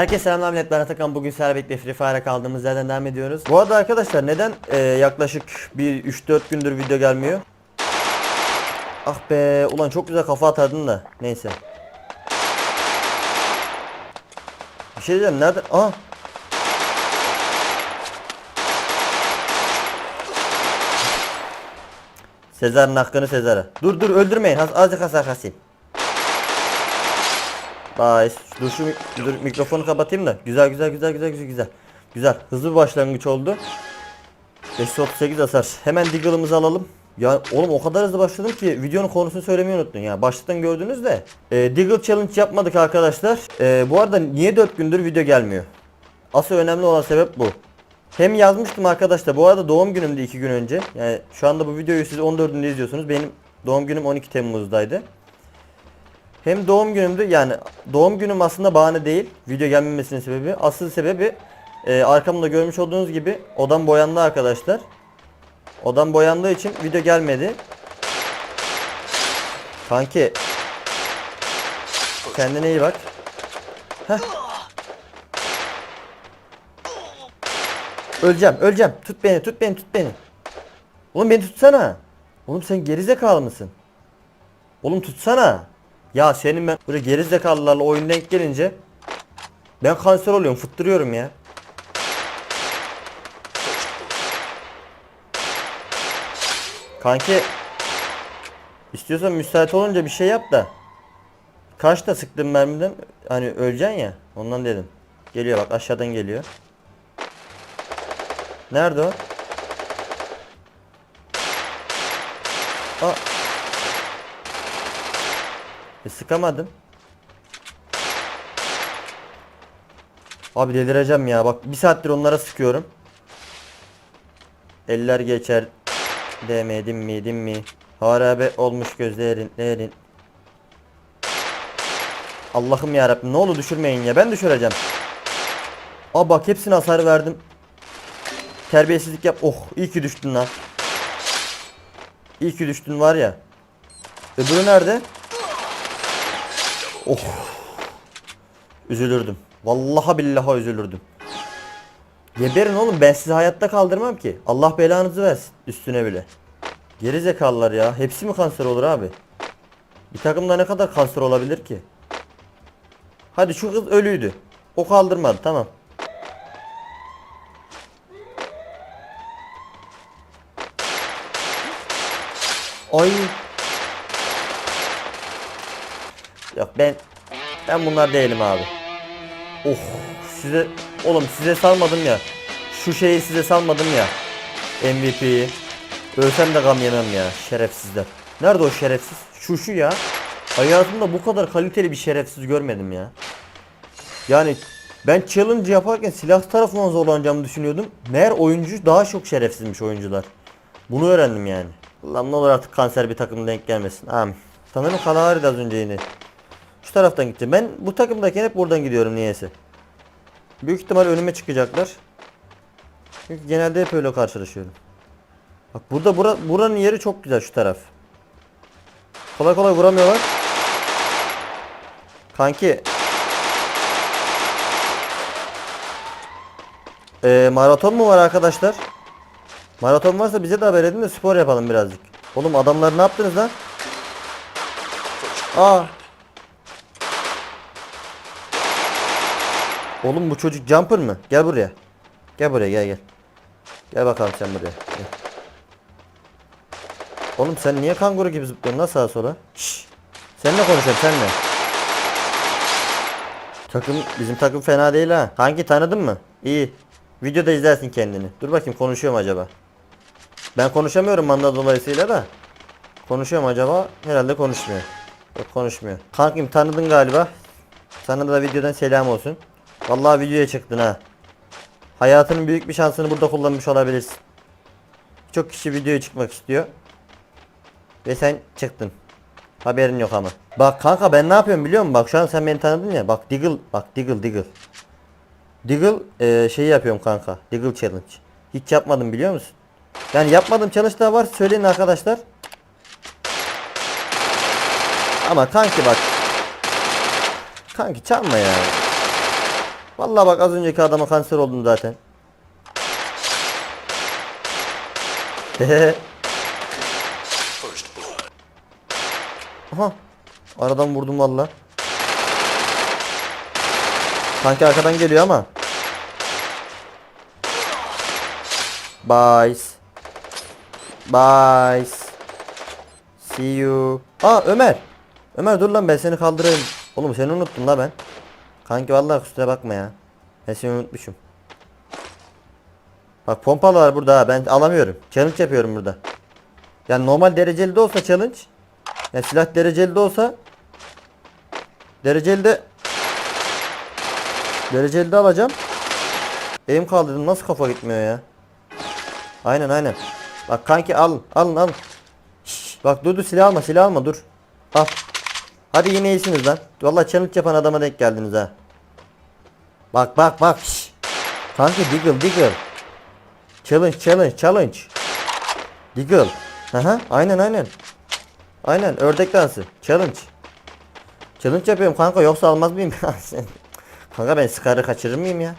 Herkese selamlar millet ben Atakan bugün birlikte Free Fire'a kaldığımız yerden devam ediyoruz. Bu arada arkadaşlar neden e, yaklaşık bir 3-4 gündür video gelmiyor? Ah be ulan çok güzel kafa atardın da neyse. Bir şey diyeceğim nerede? Aa Sezar'ın hakkını Sezar'a. Dur dur öldürmeyin. Az, azıcık hasar kasayım. Bye. Dur şu dur, mikrofonu kapatayım da. Güzel güzel güzel güzel güzel güzel. Güzel. Hızlı bir başlangıç oldu. 538 hasar. Hemen Diggle'ımızı alalım. Ya oğlum o kadar hızlı başladım ki videonun konusunu söylemeyi unuttun ya. Baştan gördünüz de. E, Diggle Challenge yapmadık arkadaşlar. E, bu arada niye 4 gündür video gelmiyor? Asıl önemli olan sebep bu. Hem yazmıştım arkadaşlar. Bu arada doğum günümdü 2 gün önce. Yani şu anda bu videoyu siz 14'ünde izliyorsunuz. Benim doğum günüm 12 Temmuz'daydı. Hem doğum günümdü yani doğum günüm aslında bahane değil. Video gelmemesinin sebebi. Asıl sebebi e, arkamda görmüş olduğunuz gibi odam boyandı arkadaşlar. Odam boyandığı için video gelmedi. Kanki kendine iyi bak. Heh. Öleceğim, öleceğim. Tut beni, tut beni, tut beni. Oğlum beni tutsana. Oğlum sen gerizekalı mısın? Oğlum tutsana. Ya senin ben böyle gerizekalılarla oyun denk gelince ben kanser oluyorum, fıttırıyorum ya. Kanki istiyorsan müsait olunca bir şey yap da. Kaçta sıktın mermiden? Hani öleceksin ya. Ondan dedim. Geliyor bak aşağıdan geliyor. Nerede o? Aa. E, sıkamadım. Abi delireceğim ya. Bak bir saattir onlara sıkıyorum. Eller geçer. Demedim mi dim mi? Harabe olmuş gözlerin. Lerin. Allah'ım ya ne olur düşürmeyin ya. Ben düşüreceğim. Aa bak hepsine hasar verdim. Terbiyesizlik yap. Oh iyi ki düştün lan. İyi ki düştün var ya. Öbürü nerede? Oh. Üzülürdüm. Vallahi billahi üzülürdüm. Geberin oğlum ben sizi hayatta kaldırmam ki. Allah belanızı versin üstüne bile. Geri zekalılar ya. Hepsi mi kanser olur abi? Bir takımda ne kadar kanser olabilir ki? Hadi şu kız ölüydü. O kaldırmadı tamam. Ay. Yok ben ben bunlar değilim abi. Oh size oğlum size salmadım ya. Şu şeyi size salmadım ya. MVP'yi. Ölsem de gam yemem ya şerefsizler. Nerede o şerefsiz? Şu şu ya. Hayatımda bu kadar kaliteli bir şerefsiz görmedim ya. Yani ben challenge yaparken silah tarafından zorlanacağımı düşünüyordum. Meğer oyuncu daha çok şerefsizmiş oyuncular. Bunu öğrendim yani. Lan ne olur artık kanser bir takım denk gelmesin. Amin. Sanırım Kalahari de az önce yine. Şu taraftan gitti. Ben bu takımdayken hep buradan gidiyorum niyeyse. Büyük ihtimal önüme çıkacaklar. Çünkü genelde hep öyle karşılaşıyorum. Bak burada bura, buranın yeri çok güzel şu taraf. Kolay kolay vuramıyorlar. Kanki. Ee, maraton mu var arkadaşlar? Maraton varsa bize de haber edin de spor yapalım birazcık. Oğlum adamlar ne yaptınız lan? Aa. Oğlum bu çocuk jumper mı? Gel buraya. Gel buraya gel gel. Gel bakalım sen buraya. Gel. Oğlum sen niye kanguru gibi zıplıyorsun lan sağa sola? Şşş. Seninle konuşuyorum seninle. Takım bizim takım fena değil ha. Hangi tanıdın mı? İyi. Videoda izlersin kendini. Dur bakayım konuşuyorum acaba. Ben konuşamıyorum manda dolayısıyla da. Konuşuyorum acaba? Herhalde konuşmuyor. Yok konuşmuyor. Kankim tanıdın galiba. Sana da videodan selam olsun. Vallahi videoya çıktın ha. Hayatının büyük bir şansını burada kullanmış olabilirsin. Çok kişi videoya çıkmak istiyor. Ve sen çıktın. Haberin yok ama. Bak kanka ben ne yapıyorum biliyor musun? Bak şu an sen beni tanıdın ya. Bak Diggle. Bak Diggle Diggle. Diggle eee şey yapıyorum kanka. Diggle challenge. Hiç yapmadım biliyor musun? Yani yapmadığım challenge var. Söyleyin arkadaşlar. Ama kanki bak. Kanki çalma ya. Vallahi bak az önceki adama kanser oldum zaten. Aha. Aradan vurdum valla. Sanki arkadan geliyor ama. Bye. Bye. See you. Aa Ömer. Ömer dur lan ben seni kaldırayım. Oğlum seni unuttum la ben. Kanki vallahi kusura bakma ya. Ben seni unutmuşum. Bak pompalı var burada ha ben alamıyorum. Challenge yapıyorum burada. Yani normal dereceli de olsa challenge. Yani silah dereceli de olsa dereceli de dereceli de alacağım. Elim kaldırdım nasıl kafa gitmiyor ya. Aynen aynen. Bak kanki alın alın alın. Şşş, bak dur dur silah alma silah alma dur. Al. Hadi yine iyisiniz lan. Vallahi challenge yapan adama denk geldiniz ha. Bak bak bak. Şşş. Kanki Diggle Diggle. Challenge challenge challenge. Diggle. Aha aynen aynen. Aynen ördek dansı. Challenge. Challenge yapıyorum kanka yoksa almaz mıyım sen? Kanka ben Scar'ı kaçırır mıyım ya?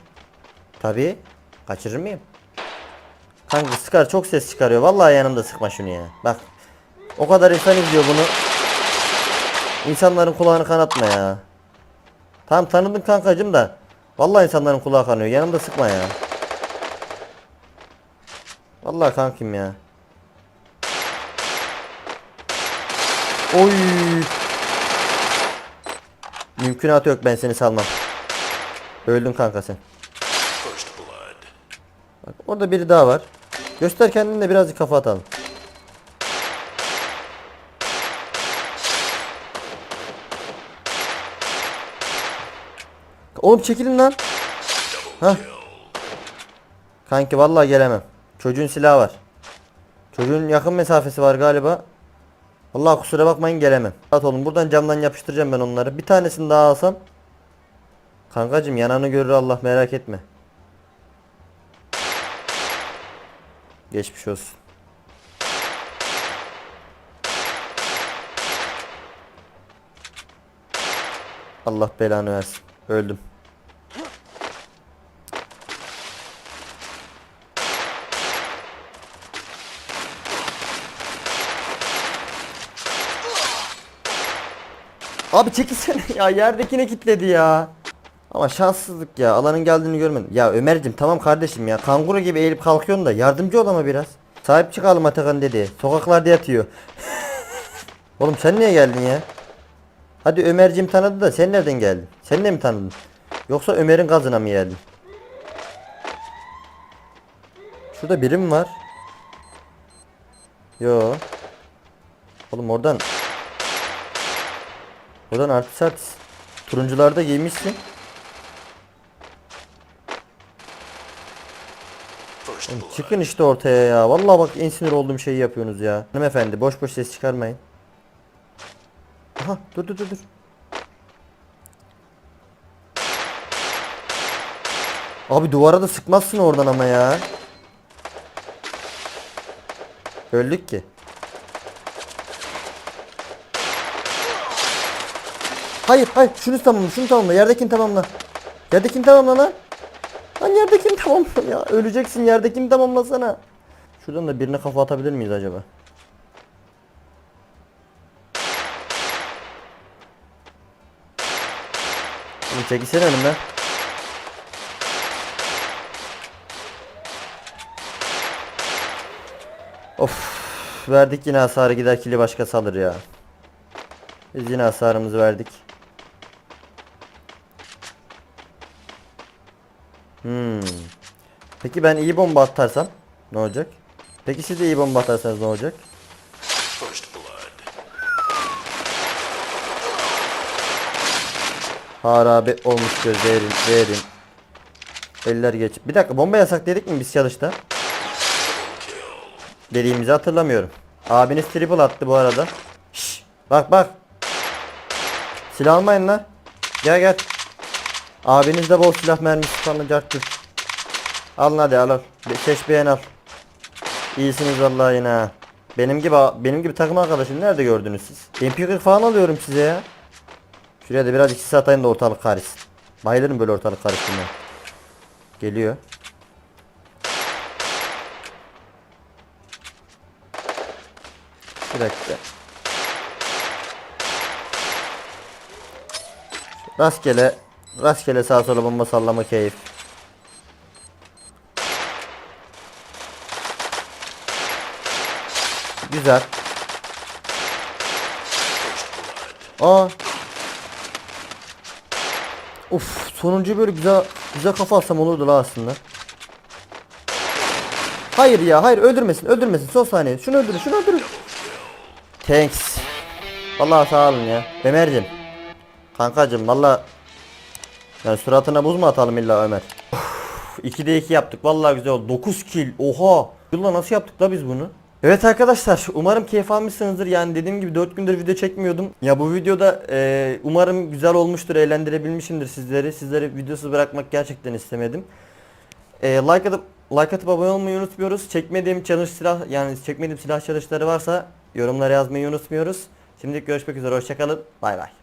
Tabii. Kaçırır mıyım? Kanka Scar çok ses çıkarıyor. Vallahi yanımda sıkma şunu ya. Bak. O kadar insan izliyor bunu. İnsanların kulağını kanatma ya. Tamam tanıdın kankacım da. Vallahi insanların kulağı kanıyor. Yanımda sıkma ya. Vallahi kankim ya. Oy. Mümkünatı yok ben seni salmam. Öldün kanka sen. Bak orada biri daha var. Göster kendini de birazcık kafa atalım. Oğlum çekilin lan. Hah. Kanki vallahi gelemem. Çocuğun silahı var. Çocuğun yakın mesafesi var galiba. Vallahi kusura bakmayın gelemem. At oğlum buradan camdan yapıştıracağım ben onları. Bir tanesini daha alsam. Kankacım yananı görür Allah merak etme. Geçmiş olsun. Allah belanı versin. Öldüm. Abi çekilsene ya yerdekine kitledi ya. Ama şanssızlık ya alanın geldiğini görmedim. Ya Ömer'cim tamam kardeşim ya kanguru gibi eğilip kalkıyorsun da yardımcı ol ama biraz. Sahip çıkalım Atakan dedi. Sokaklarda yatıyor. Oğlum sen niye geldin ya? Hadi Ömer'cim tanıdı da sen nereden geldin? Sen de mi tanıdın? Yoksa Ömer'in gazına mı geldin? Şurada biri mi var? Yo. Oğlum oradan Oradan artist artist. Turuncularda giymişsin. Çıkın işte ortaya ya. Vallahi bak en sinir olduğum şeyi yapıyorsunuz ya. Hanımefendi boş boş ses çıkarmayın. Aha dur dur dur dur. Abi duvara da sıkmazsın oradan ama ya. Öldük ki. Hayır hayır şunu tamamla şunu tamamla yerdekini tamamla. Yerdekini tamamla lan. Lan yerdekini tamamla ya. Öleceksin yerdekini tamamlasana. Şuradan da birine kafa atabilir miyiz acaba? Oğlum çekilsene önümden. Of verdik yine hasarı gider kili başka salır ya. Biz yine hasarımızı verdik. Hmm. Peki ben iyi bomba atarsam ne olacak? Peki siz de iyi bomba atarsanız ne olacak? Harabe olmuş göz verin verin. Eller geç. Bir dakika bomba yasak dedik mi biz çalışta? Dediğimizi hatırlamıyorum. Abiniz triple attı bu arada. Şş, bak bak. Silah almayın lan. Gel gel. Abiniz de bol silah mermisi carttı. Alın hadi al al. Seç beğen al. İyisiniz vallahi yine. Benim gibi benim gibi takım arkadaşım nerede gördünüz siz? MP40 falan alıyorum size ya. Şuraya da biraz ikisi atayım da ortalık karışsın. Bayılırım böyle ortalık karıştırmaya. Geliyor. Bir dakika. Rastgele rastgele sağa sola bomba sallama keyif. Güzel. Aa. Uf, sonuncu böyle güzel güzel kafa alsam olurdu la aslında. Hayır ya, hayır öldürmesin, öldürmesin. Son saniye. Şunu öldürün, şunu öldürün. Thanks. Vallahi sağ olun ya. Ömer'cim. Kankacım valla yani suratına buz mu atalım illa Ömer? Uf, 2'de 2 yaptık. Vallahi güzel oldu. 9 kill. Oha. Yılla nasıl yaptık da biz bunu? Evet arkadaşlar umarım keyif almışsınızdır. Yani dediğim gibi 4 gündür video çekmiyordum. Ya bu videoda e, umarım güzel olmuştur, eğlendirebilmişimdir sizleri. Sizleri videosuz bırakmak gerçekten istemedim. E, like atıp like atıp abone olmayı unutmuyoruz. Çekmediğim challenge silah yani çekmediğim silah challenge'ları varsa yorumlara yazmayı unutmuyoruz. Şimdilik görüşmek üzere. Hoşçakalın. Bay bay.